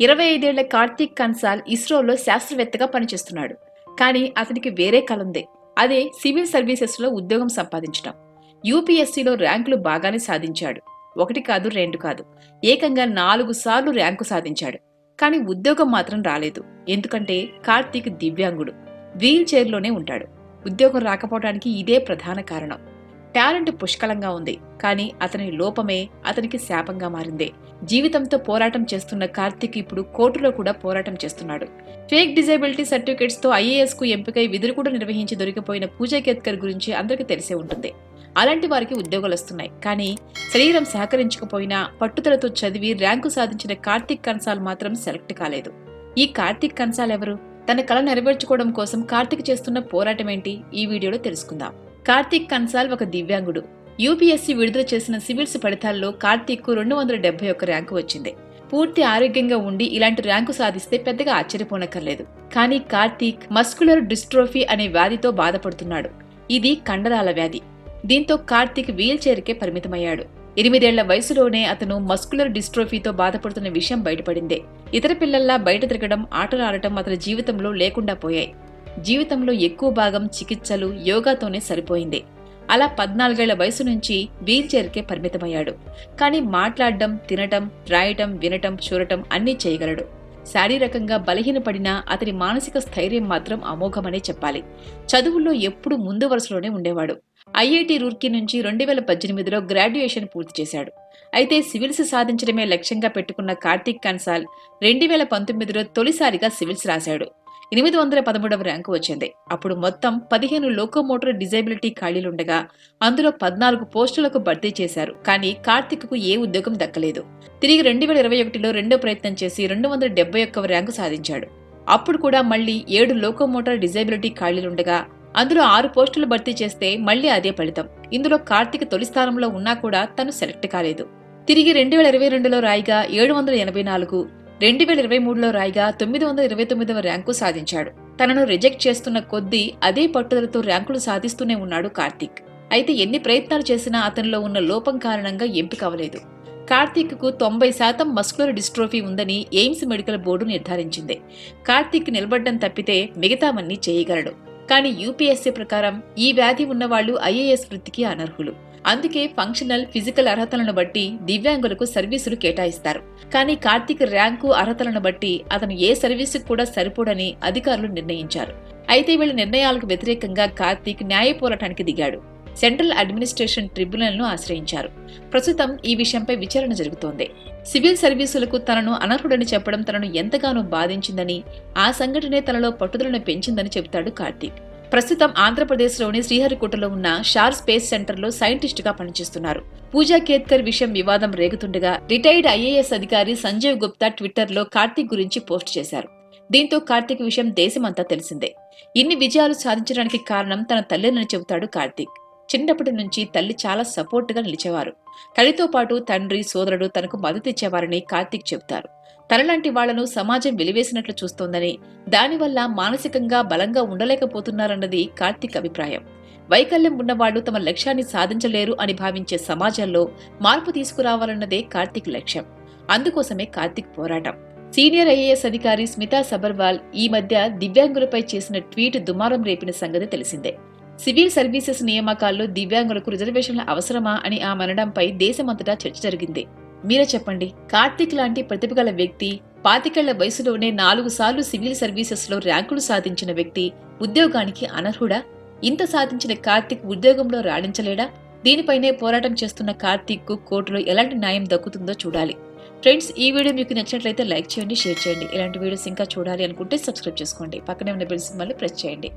ఇరవై ఐదేళ్ళ కార్తీక్ కన్సాల్ ఇస్రోలో శాస్త్రవేత్తగా పనిచేస్తున్నాడు. కానీ అతనికి వేరే కల ఉంది. అదే సివిల్ సర్వీసెస్లో ఉద్యోగం సంపాదించడం యూపీఎస్సీలో ర్యాంకులు బాగానే సాధించాడు. ఒకటి కాదు రెండు కాదు. ఏకంగా నాలుగు సార్లు ర్యాంకు సాధించాడు. కానీ ఉద్యోగం మాత్రం రాలేదు. ఎందుకంటే కార్తీక్ దివ్యాంగుడు. వీల్ చైర్లోనే ఉంటాడు. ఉద్యోగం రాకపోవడానికి ఇదే ప్రధాన కారణం. టాలెంట్ పుష్కలంగా ఉంది. కానీ అతని లోపమే అతనికి శాపంగా మారింది. జీవితంతో పోరాటం చేస్తున్న కార్తిక్ ఇప్పుడు కోర్టులో కూడా పోరాటం చేస్తున్నాడు. ఫేక్ డిజేబిలిటీ సర్టిఫికేట్స్తో ఐఏఎస్కు ఎంపికై విధులు కూడా నిర్వహించి దొరికిపోయిన పూజా కేత్కర్ గురించి అందరికీ తెలిసే ఉంటుంది. అలాంటి వారికి ఉద్యోగాలు వస్తున్నాయి. కానీ శరీరం సహకరించకపోయినా పట్టుదలతో చదివి ర్యాంకు సాధించిన కార్తీక్ కన్సాల్ మాత్రం సెలెక్ట్ కాలేదు. ఈ కార్తీక్ కన్సాల్ ఎవరు? తన కళ నెరవేర్చుకోవడం కోసం కార్తిక్ చేస్తున్న పోరాటం ఏంటి? ఈ వీడియోలో తెలుసుకుందాం. కార్తీక్ కన్సాల్ ఒక దివ్యాంగుడు. యూపీఎస్సీ విడుదల చేసిన సివిల్స్ ఫలితాల్లో కార్తీక్కు రెండు వందల డెబ్బై ఒక్క ర్యాంకు వచ్చింది. పూర్తి ఆరోగ్యంగా ఉండి ఇలాంటి ర్యాంకు సాధిస్తే పెద్దగా ఆశ్చర్యపోనక్కర్లేదు. కానీ కార్తీక్ మస్కులర్ డిస్ట్రోఫీ అనే వ్యాధితో బాధపడుతున్నాడు. ఇది కండరాల వ్యాధి. దీంతో కార్తీక్ వీల్ చైర్కే పరిమితమయ్యాడు. ఎనిమిదేళ్ళ వయసులోనే అతను మస్కులర్ డిస్ట్రోఫీతో బాధపడుతున్న విషయం బయటపడిందే. ఇతర పిల్లల్లా బయట తిరగడం ఆటలాడటం అతని జీవితంలో లేకుండా పోయాయి. జీవితంలో ఎక్కువ భాగం చికిత్సలు యోగాతోనే సరిపోయింది. అలా పద్నాలుగేళ్ళ వయసు నుంచి వీల్చైర్కే పరిమితమయ్యాడు. కానీ మాట్లాడడం తినటం రాయటం వినటం చూడటం అన్నీ చేయగలడు. శారీరకంగా బలహీనపడినా అతని మానసిక స్థైర్యం మాత్రం అమోఘమనే చెప్పాలి. చదువుల్లో ఎప్పుడూ ముందు వరుసలోనే ఉండేవాడు. ఐఐటి రూర్కీ నుంచి రెండు వేల పద్దెనిమిదిలో గ్రాడ్యుయేషన్ పూర్తి చేశాడు. అయితే సివిల్స్ సాధించడమే లక్ష్యంగా పెట్టుకున్న కార్తీక్ కన్సాల్ రెండు వేల పంతొమ్మిదిలో తొలిసారిగా సివిల్స్ రాశాడు. ఎనిమిది వందల పదమూడవ ర్యాంకు వచ్చింది. అప్పుడు మొత్తం పదిహేను లోకోమోటర్ డిజేబిలిటీ ఖాళీలుండగా అందులో పద్నాలుగు పోస్టులకు భర్తీ చేశారు. కానీ కార్తిక్కు ఏ ఉద్యోగం దక్కలేదు. తిరిగి రెండు వేల ఇరవై ఒకటిలో రెండో ప్రయత్నం చేసి రెండు వందల డెబ్బై ఒక్క ర్యాంకు సాధించాడు. అప్పుడు కూడా మళ్ళీ ఏడు లోకోమోటర్ డిజేబిలిటీ ఖాళీలుండగా అందులో ఆరు పోస్టులు భర్తీ చేస్తే మళ్ళీ అదే ఫలితం. ఇందులో కార్తిక్ తొలి స్థానంలో ఉన్నా కూడా తను సెలెక్ట్ కాలేదు. తిరిగి రెండు వేల ఇరవై రెండులో రాయిగా ఏడు వందల ఎనభై నాలుగు రెండు వేల ఇరవై మూడులో రాయిగా తొమ్మిది వందల ఇరవై తొమ్మిదవ ర్యాంకు సాధించాడు. తనను రిజెక్ట్ చేస్తున్న కొద్దీ అదే పట్టుదలతో ర్యాంకులు సాధిస్తూనే ఉన్నాడు కార్తీక్. అయితే ఎన్ని ప్రయత్నాలు చేసినా అతనిలో ఉన్న లోపం కారణంగా ఎంపిక అవలేదు కార్తీక్కు తొంభై శాతం మస్కులర్ డిస్ట్రోఫీ ఉందని ఎయిమ్స్ మెడికల్ బోర్డు నిర్ధారించింది. కార్తీక్ నిలబడ్డం తప్పితే మిగతావన్నీ చేయగలడు. కానీ యూపీఎస్సీ ప్రకారం ఈ వ్యాధి ఉన్నవాళ్ళు ఐఏఎస్ వృత్తికి అనర్హులు. అందుకే ఫంక్షనల్ ఫిజికల్ అర్హతలను బట్టి దివ్యాంగులకు సర్వీసులు కేటాయిస్తారు. కానీ కార్తీక్ ర్యాంకు అర్హతలను బట్టి అతను ఏ సర్వీసుకు కూడా సరిపోడని అధికారులు నిర్ణయించారు. అయితే వీళ్ళ నిర్ణయాలకు వ్యతిరేకంగా కార్తీక్ న్యాయ పోరాటానికి దిగాడు. సెంట్రల్ అడ్మినిస్ట్రేషన్ ట్రిబ్యునల్ను ఆశ్రయించారు. ప్రస్తుతం ఈ విషయంపై విచారణ జరుగుతోంది. సివిల్ సర్వీసులకు తనను అనర్హుడని చెప్పడం తనను ఎంతగానో బాధించిందని ఆ సంఘటనే తనలో పట్టుదలను పెంచిందని చెబుతాడు కార్తీక్. ప్రస్తుతం ఆంధ్రప్రదేశ్లోని శ్రీహరికోటలో ఉన్న షార్ స్పేస్ సెంటర్లో సైంటిస్టుగా పనిచేస్తున్నారు. పూజా కేత్కర్ విషయం వివాదం రేగుతుండగా రిటైర్డ్ ఐఏఎస్ అధికారి సంజయ్ గుప్తా ట్విట్టర్లో కార్తీక్ గురించి పోస్ట్ చేశారు. దీంతో కార్తీక్ విషయం దేశమంతా తెలిసిందే. ఇన్ని విజయాలు సాధించడానికి కారణం తన తల్లినని చెబుతాడు కార్తీక్. చిన్నప్పటి నుంచి తల్లి చాలా సపోర్ట్గా నిలిచేవారు. తల్లితో పాటు తండ్రి సోదరుడు తనకు మద్దతిచ్చేవారని కార్తీక్ చెబుతారు. తనలాంటి వాళ్ళను సమాజం వెలివేసినట్లు చూస్తోందని దానివల్ల మానసికంగా బలంగా ఉండలేకపోతున్నారన్నది కార్తీక్ అభిప్రాయం. వైకల్యం ఉన్నవాళ్ళు తమ లక్ష్యాన్ని సాధించలేరు అని భావించే సమాజంలో మార్పు తీసుకురావాలన్నదే కార్తిక్ లక్ష్యం. అందుకోసమే కార్తీక్ పోరాటం. సీనియర్ ఐఏఎస్ అధికారి స్మితా సబర్వాల్ ఈ మధ్య దివ్యాంగులపై చేసిన ట్వీట్ దుమారం రేపిన సంగతి తెలిసిందే. సివిల్ సర్వీసెస్ నియామకాల్లో దివ్యాంగులకు రిజర్వేషన్ల అవసరమా అని ఆ మనడంపై దేశమంతటా చర్చ జరిగింది. మీరే చెప్పండి. కార్తీక్ లాంటి ప్రతిభగల వ్యక్తి పాతికేళ్ళ వయసులోనే నాలుగు సార్లు సివిల్ సర్వీసెస్లో ర్యాంకులు సాధించిన వ్యక్తి ఉద్యోగానికి అనర్హుడా? ఇంత సాధించిన కార్తీక్ ఉద్యోగంలో రాణించలేడా? దీనిపైనే పోరాటం చేస్తున్న కార్తీక్కు కోర్టులో ఎలాంటి న్యాయం దక్కుతుందో చూడాలి. ఫ్రెండ్స్ ఈ వీడియో మీకు నచ్చినట్లయితే లైక్ చేయండి షేర్ చేయండి. ఇలాంటి వీడియోస్ ఇంకా చూడాలి అనుకుంటే సబ్స్క్రైబ్ చేసుకోండి. పక్కనే ఉన్న బెల్ సింబల్ ప్రెస్ చేయండి.